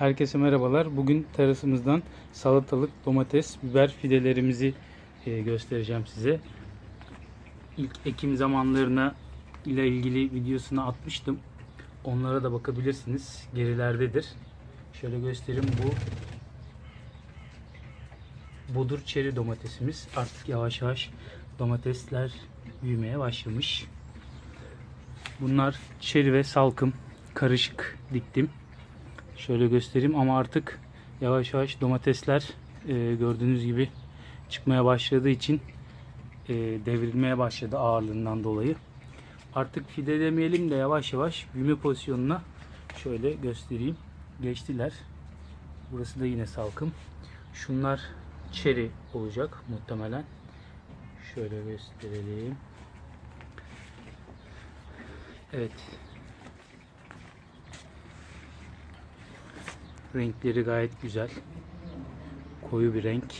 Herkese merhabalar. Bugün terasımızdan salatalık, domates, biber fidelerimizi e, göstereceğim size. İlk ekim zamanlarına ile ilgili videosunu atmıştım. Onlara da bakabilirsiniz. Gerilerdedir. Şöyle göstereyim. Bu budur çeri domatesimiz. Artık yavaş yavaş domatesler büyümeye başlamış. Bunlar çeri ve salkım karışık diktim. Şöyle göstereyim ama artık yavaş yavaş domatesler e, gördüğünüz gibi çıkmaya başladığı için e, devrilmeye başladı ağırlığından dolayı. Artık fide demeyelim de yavaş yavaş büyüme pozisyonuna şöyle göstereyim. Geçtiler. Burası da yine salkım. Şunlar çeri olacak muhtemelen. Şöyle gösterelim. Evet. Renkleri gayet güzel. Koyu bir renk.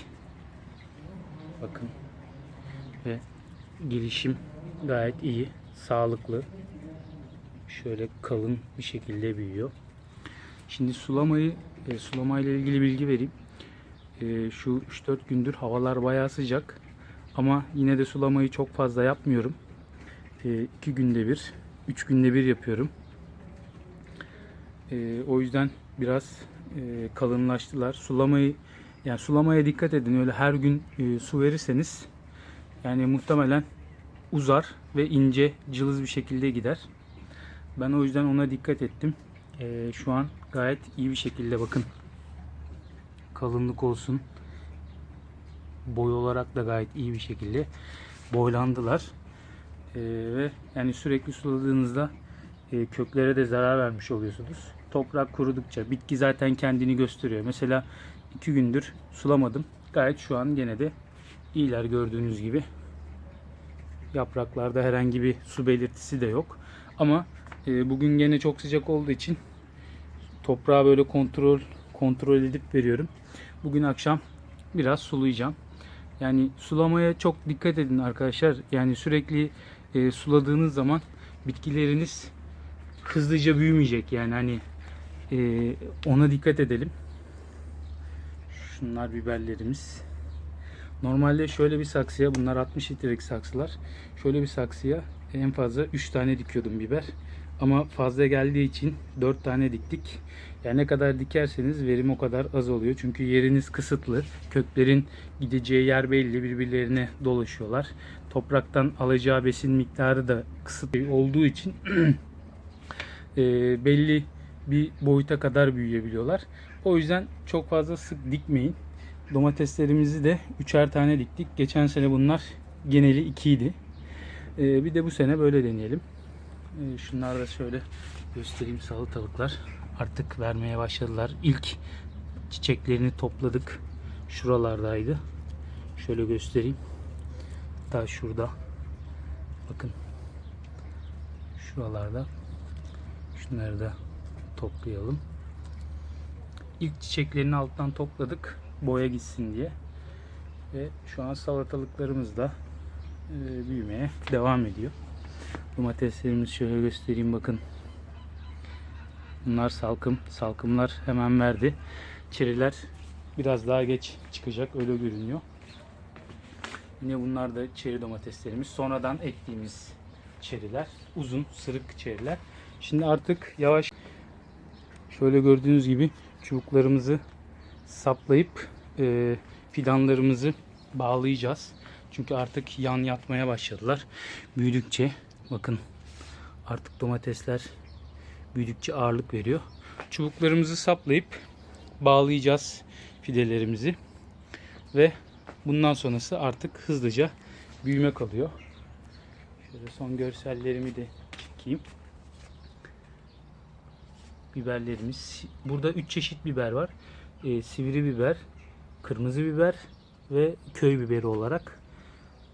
Bakın. Ve gelişim gayet iyi. Sağlıklı. Şöyle kalın bir şekilde büyüyor. Şimdi sulamayı e, sulamayla ilgili bilgi vereyim. E, şu 3-4 gündür havalar bayağı sıcak. Ama yine de sulamayı çok fazla yapmıyorum. 2 günde bir, 3 günde bir yapıyorum. E, o yüzden biraz e, kalınlaştılar. Sulamayı yani sulamaya dikkat edin. Öyle her gün e, su verirseniz yani muhtemelen uzar ve ince cılız bir şekilde gider. Ben o yüzden ona dikkat ettim. E, şu an gayet iyi bir şekilde bakın. Kalınlık olsun. Boy olarak da gayet iyi bir şekilde boylandılar. E, ve yani sürekli suladığınızda e, köklere de zarar vermiş oluyorsunuz. Toprak kurudukça bitki zaten kendini gösteriyor. Mesela iki gündür sulamadım. Gayet şu an gene de iyiler gördüğünüz gibi. Yapraklarda herhangi bir su belirtisi de yok. Ama e, bugün gene çok sıcak olduğu için toprağı böyle kontrol kontrol edip veriyorum. Bugün akşam biraz sulayacağım. Yani sulamaya çok dikkat edin arkadaşlar. Yani sürekli e, suladığınız zaman bitkileriniz hızlıca büyümeyecek. Yani hani e, ona dikkat edelim. Şunlar biberlerimiz. Normalde şöyle bir saksıya bunlar 60 litrelik saksılar. Şöyle bir saksıya en fazla 3 tane dikiyordum biber. Ama fazla geldiği için 4 tane diktik. Yani ne kadar dikerseniz verim o kadar az oluyor. Çünkü yeriniz kısıtlı. Köklerin gideceği yer belli. Birbirlerine dolaşıyorlar. Topraktan alacağı besin miktarı da kısıtlı olduğu için e, belli bir boyuta kadar büyüyebiliyorlar. O yüzden çok fazla sık dikmeyin. Domateslerimizi de üçer tane diktik. Geçen sene bunlar geneli 2 idi. Ee, bir de bu sene böyle deneyelim. Ee, şunlar da şöyle göstereyim salatalıklar. Artık vermeye başladılar. İlk çiçeklerini topladık. Şuralardaydı. Şöyle göstereyim. Daha şurada. Bakın. Şuralarda. Şunları da toplayalım. İlk çiçeklerini alttan topladık boya gitsin diye. Ve şu an salatalıklarımız da e, büyümeye devam ediyor. Domateslerimizi şöyle göstereyim bakın. Bunlar salkım. Salkımlar hemen verdi. Çeriler biraz daha geç çıkacak öyle görünüyor. Yine bunlar da çeri domateslerimiz. Sonradan ektiğimiz çeriler. Uzun sırık çeriler. Şimdi artık yavaş şöyle gördüğünüz gibi çubuklarımızı saplayıp e, fidanlarımızı bağlayacağız. Çünkü artık yan yatmaya başladılar. Büyüdükçe bakın artık domatesler büyüdükçe ağırlık veriyor. Çubuklarımızı saplayıp bağlayacağız fidelerimizi. Ve bundan sonrası artık hızlıca büyüme kalıyor. Şöyle son görsellerimi de çekeyim biberlerimiz. Burada 3 çeşit biber var. Ee, sivri biber, kırmızı biber ve köy biberi olarak.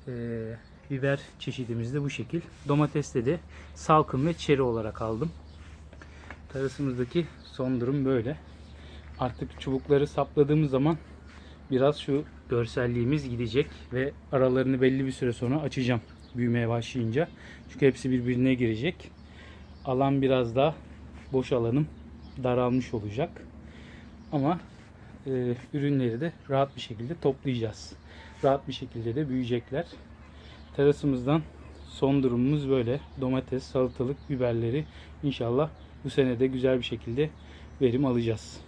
Ee, biber çeşidimiz de bu şekil. Domatesle de salkım ve çeri olarak aldım. Terasımızdaki son durum böyle. Artık çubukları sapladığımız zaman biraz şu görselliğimiz gidecek ve aralarını belli bir süre sonra açacağım büyümeye başlayınca. Çünkü hepsi birbirine girecek. Alan biraz daha boş alanım daralmış olacak. Ama e, ürünleri de rahat bir şekilde toplayacağız. Rahat bir şekilde de büyüyecekler. Terasımızdan son durumumuz böyle. Domates, salatalık, biberleri inşallah bu sene de güzel bir şekilde verim alacağız.